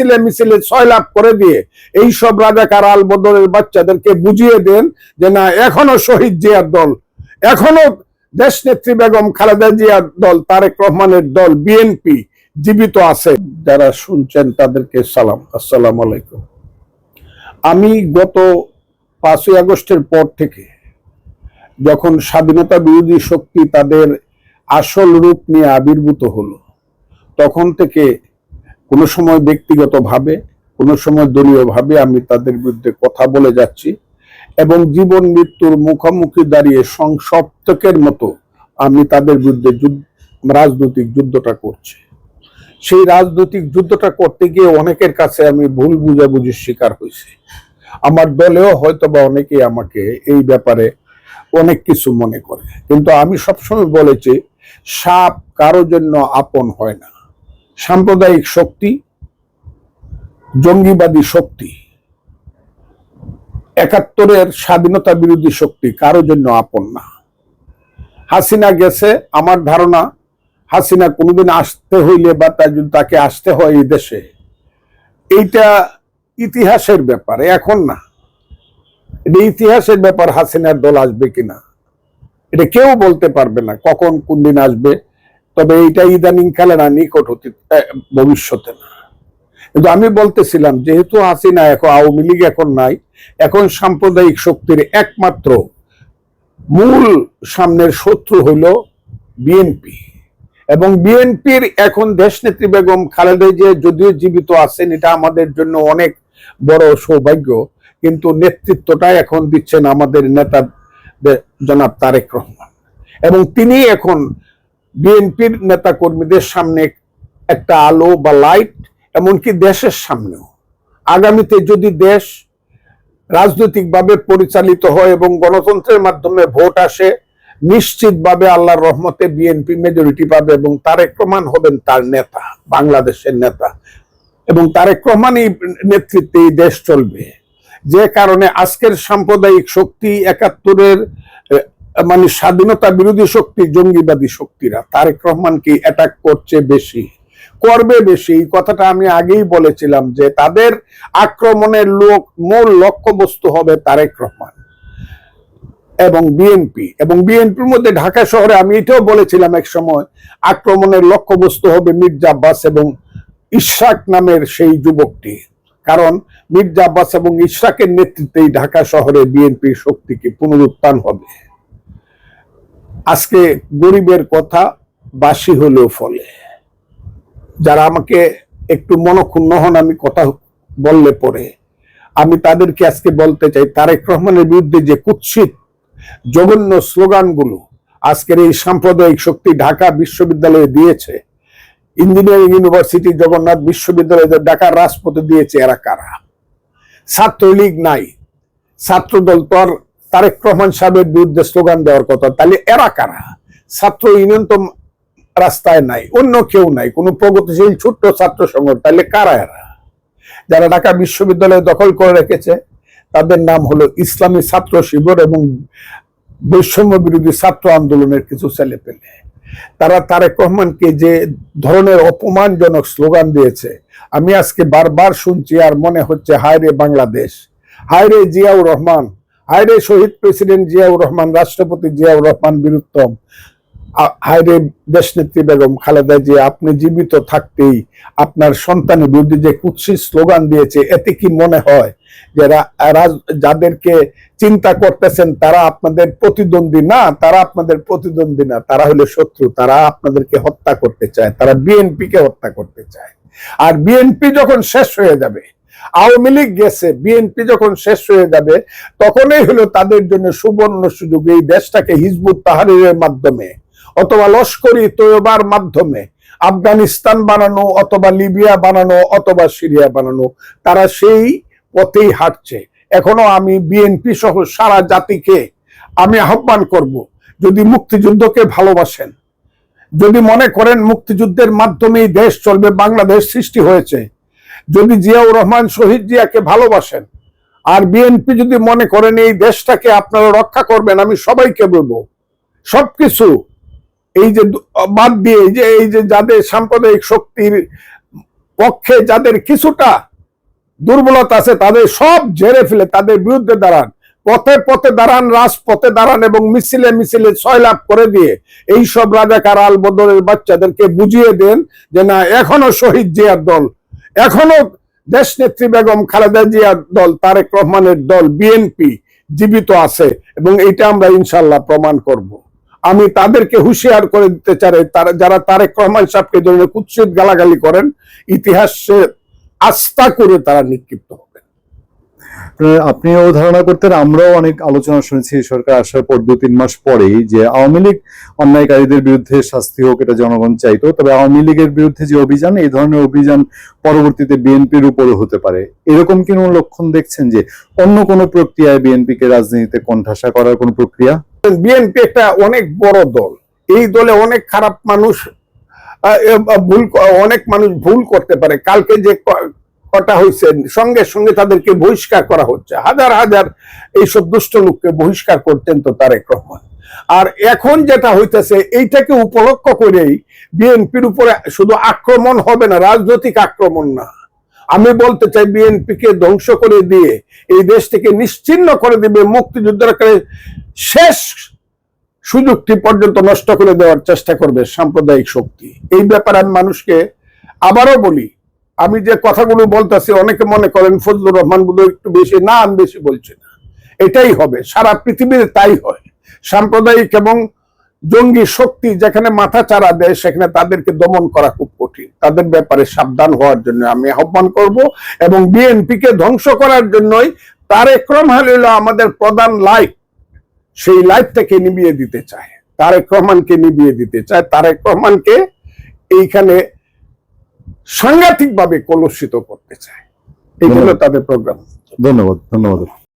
মিছিলে মিছিলে ছয় লাভ করে দিয়ে এই সব রাজাকার আল বদলের বাচ্চাদেরকে বুঝিয়ে দেন যে না, এখনও শহীদ জিয়ার দল, এখনও দেশ নেত্রী বেগম খালেদা জিয়ার দল, তারেক রহমানের দল বিএনপি জীবিত আছে। যারা শুনছেন তাদেরকে সালাম। আসসালাম আলাইকুম। আমি গত পাঁচই আগস্টের পর থেকে যখন স্বাধীনতা বিরোধী শক্তি তাদের আসল রূপ নিয়ে আবির্ভূত হলো, তখন থেকে কোনো সময় ব্যক্তিগতভাবে, কোনো সময় দলীয়ভাবে আমি তাদের বিরুদ্ধে কথা বলে যাচ্ছি এবং জীবন মৃত্যুর মুখোমুখি দাঁড়িয়ে সংসপ্তকের মতো আমি তাদের বিরুদ্ধে রাজনৈতিক যুদ্ধটা করছি। সেই রাজনৈতিক যুদ্ধটা করতে গিয়ে অনেকের কাছে আমি ভুল বুঝাবুঝির শিকার হয়েছি। আমার দলেও হয়তো বা অনেকেই আমাকে এই ব্যাপারে অনেক কিছু মনে করে। কিন্তু আমি সবসময় বলেছি, সাপ কারও জন্য আপন হয় না। সাম্প্রদায়িক শক্তি, জঙ্গিবাদী শক্তি, একাত্তরের স্বাধীনতা বিরোধী শক্তি কারও জন্য আপন না। হাসিনা গেছে, আমার ধারণা, হাসিনা কোনোদিন আসতে হইলে বা তার তাকে আসতে হয় এই দেশে, এইটা ইতিহাসের ব্যাপার, এখন না। এটা ইতিহাসের ব্যাপার হাসিনার দল আসবে কিনা, এটা কেউ বলতে পারবে না কখন কোন দিন আসবে। তবে এইটা ইদানিং কালে না নিকট হতে ভবিষ্যতে না। কিন্তু আমি বলতেছিলাম, যেহেতু হাসিনা এখন আওয়ামী লীগ এখন নাই, এখন সাম্প্রদায়িক শক্তির একমাত্র মূল সামনের শত্রু হইল বিএনপি। এবং বিএনপির এখন দেশনেত্রী বেগম খালেদা যে যদিও জীবিত আছেন, এটা আমাদের জন্য অনেক বড় সৌভাগ্য, কিন্তু নেতৃত্বটা এখন দিচ্ছেন আমাদের নেতা জনাব তারেক রহমান। এবং তিনি এখন বিএনপির নেতা কর্মীদের সামনে একটা আলো বা লাইট এমনকি দেশের সামনেও। আগামীতে যদি দেশ রাজনৈতিকভাবে পরিচালিত হয় এবং গণতন্ত্রের মাধ্যমে ভোট আসে, নিশ্চিতভাবে আল্লাহর রহমতে বিএনপি মেজরিটি পাবে এবং তারেক রহমান হবেন তার নেতা, বাংলাদেশের নেতা। এবং তারেক রহমানই নেতৃত্বে এই দেশ চলবে। যে কারণে আজকের সাম্প্রদায়িক শক্তি একাত্তরের মানে স্বাধীনতা বিরোধী শক্তি, জঙ্গিবাদী শক্তিরা, তারেক রহমানকে অ্যাটাক করছে বেশি? করবে বেশি? এই কথাটা আমি আগেই বলেছিলাম যে তাদের আক্রমণের লোক মূল লক্ষ্যবস্তু হবে তারেক রহমান এবং বিএনপি এবং বিএনপির মধ্যে ঢাকা শহরে আমি এটাও বলেছিলাম এক সময়, আক্রমণের লক্ষ্যবস্তু হবে মির্জা আব্বাস এবং ইশাক নামের সেই যুবকটি। কারণ মির্জা আব্বাস এবং ইশরাকের নেতৃত্বেই ঢাকা শহরে বিএনপির শক্তিকে পুনরুত্থান হবে। আজকে গরিবের কথা বাসি হলেও ফলে। যারা আমাকে একটু মনক্ষুণ্ণ হন, আমি কথা বললে পরে। আমি তাদেরকে আজকে বলতে চাই, তারেক রহমানের বিরুদ্ধে যে কুৎসিত, জঘন্য স্লোগানগুলো আজকের এই সাম্প্রদায়িক শক্তি ঢাকা বিশ্ববিদ্যালয়ে দিয়েছে, ইঞ্জিনিয়ারিং ইউনিভার্সিটি জগন্নাথ বিশ্ববিদ্যালয়ে ঢাকার রাজপথে দিয়েছে, এরা কারা? ছাত্রলীগ নাই। ছাত্রদল তো আর তারেক রহমান সাহেবের বিরুদ্ধে স্লোগান দেওয়ার কথা। তাহলে এরা কারা? ছাত্র ইউনিয়ন তো রাস্তায় নাই, অন্য কেউ নাই, কোনো প্রগতিশীল ছোট্ট ছাত্র সংগঠন। তাহলে কারা এরা? যারা ঢাকা বিশ্ববিদ্যালয়ে দখল করে রেখেছে, তাদের নাম হলো ইসলামী ছাত্র শিবির এবং বৈষম্য বিরোধী ছাত্র আন্দোলনের কিছু ছেলে পেলে। তারা তারেক রহমানকে যে ধরনের অপমানজনক স্লোগান দিয়েছে, আমি আজকে বারবার শুনছি আর মনে হচ্ছে হায় রে বাংলাদেশ হায় রে জিয়াউর রহমান হায় রে শহীদ প্রেসিডেন্ট জিয়াউর রহমান, রাষ্ট্রপতি জিয়াউর রহমান বীরুত্তম হায়রে দেশনেত্রী বেগম খালেদা যে আপনি জীবিত থাকতেই আপনার সন্তানের বিরুদ্ধে যে কুৎসিত স্লোগান দিয়েছে, এতে কি মনে হয় যে যাদেরকে চিন্তা করতেছেন তারা আপনাদের প্রতিদ্বন্দ্বী? না, তারা আপনাদের প্রতিদ্বন্দ্বী না, তারা হলো শত্রু, তারা আপনাদেরকে হত্যা করতে চায়, তারা বিএনপি কে হত্যা করতে চায়। আর বিএনপি যখন শেষ হয়ে যাবে আওয়ামী লীগ গেছে বিএনপি যখন শেষ হয়ে যাবে, তখনই হলো তাদের জন্য সুবর্ণ সুযোগ এই দেশটাকে হিজবুত তাহারির মাধ্যমে অথবা লস্করি তৈবার মাধ্যমে। আফগানিস্তান বানানো অথবা লিবিয়া বানানো অথবা সিরিয়া বানানো, তারা সেই পথেই হাঁটছে। এখনও আমি বিএনপি সহ সারা জাতিকে আমি আহ্বান করব, যদি মুক্তিযুদ্ধকে ভালোবাসেন, যদি মনে করেন মুক্তিযুদ্ধের মাধ্যমেই দেশ চলবে, বাংলাদেশ সৃষ্টি হয়েছে যদি জিয়াউর রহমান শহীদ জিয়াকে ভালোবাসেন, আর বিএনপি যদি মনে করেন এই দেশটাকে আপনারা রক্ষা করবেন, আমি সবাইকে বলব, সবকিছু এই যে বাদ দিয়ে যে, এই যে যাদের সাম্প্রদায়িক শক্তির পক্ষে যাদের কিছুটা দুর্বলতা আছে, তাদের সব ঝেড়ে ফেলে, তাদের বিরুদ্ধে দাঁড়ান, পথে পথে দাঁড়ান, রাজপথে দাঁড়ান এবং মিছিলে মিছিলে ছয়লাভ করে দিয়ে এই সব রাজাকার আল বদলের বাচ্চাদেরকে বুঝিয়ে দেন যে না, এখনও শহীদ জিয়ার দল এখনও দেশ নেত্রী বেগম খালেদা জিয়ার দল, তারেক রহমানের দল বিএনপি জীবিত আছে এবং এটা আমরা ইনশাল্লাহ প্রমাণ করব। আমি তাদেরকে হুঁশিয়ার করে দিতে চাই যারা তারেক রহমান সাহেবকে জন্য কুৎসিত গালাগালি করেন, ইতিহাসে আস্থা করে তারা নিক্ষিপ্ত আপনিও ধারণা করতেন, আমরাও অনেক আলোচনা শুনেছি সরকার আসার পর দু তিন মাস পরেই যে আওয়ামী লীগ অন্যায়কারীদের বিরুদ্ধে শাস্তি হোক এটা জনগণ চাইতো, তবে আওয়ামী লীগের বিরুদ্ধে যে অভিযান, এই ধরনের অভিযান পরবর্তীতে বিএনপির উপরও হতে পারে। এরকম কোনো লক্ষণ দেখছেন যে অন্য কোনো প্রক্রিয়ায় বিএনপিকে রাজনীতিতে কণ্ঠাসা করার কোনো প্রক্রিয়া? বিএনপি একটা অনেক বড় দল। এই দলে অনেক খারাপ মানুষ ভুল অনেক মানুষ ভুল করতে পারে। কালকে যে কটা হয়েছে সঙ্গে সঙ্গে তাদেরকে বহিষ্কার করা হচ্ছে। হাজার হাজার এইসব দুষ্ট লোককে বহিষ্কার করতেন তো তারেক রহমান। আর এখন যেটা হইতেছে, এইটাকে উপলক্ষ করেই বিএনপির উপরে শুধু আক্রমণ হবে না, রাজনৈতিক আক্রমণ না। আমি বলতে চাই বিএনপি কে ধ্বংস করে দিয়ে এই দেশ থেকে নিশ্চিন্ন করে দিবে, মুক্তিযুদ্ধের শেষ সুযোগটি পর্যন্ত নষ্ট করে দেওয়ার চেষ্টা করবে সাম্প্রদায়িক শক্তি। এই ব্যাপারে আমি মানুষকে আবারও বলি আমি যে কথাগুলো বলতেছি, অনেকে মনে করেন ফজলুর রহমান বুধ একটু বেশি, না, আমি বেশি বলছি না। এটাই হবে, সারা পৃথিবীতে তাই হয়। সাম্প্রদায়িক এবং জঙ্গি শক্তি যেখানে মাথা চারা দেয়, সেখানে তাদেরকে দমন করা খুব কঠিন। তাদের ব্যাপারে সাবধান হওয়ার জন্য আমি আহ্বান করব এবং বিএনপি কে ধ্বংস করার জন্যই তারেক রহমান হলো আমাদের প্রধান লাইফ। সেই লাইটটাকে নিভিয়ে দিতে চায়। তারেক রহমানকে নিভিয়ে দিতে চায়। তারেক রহমানকে এইখানে সাংঘাতিক ভাবে কলুষিত করতে চায়। এগুলো তাদের প্রোগ্রাম ধন্যবাদ ধন্যবাদ।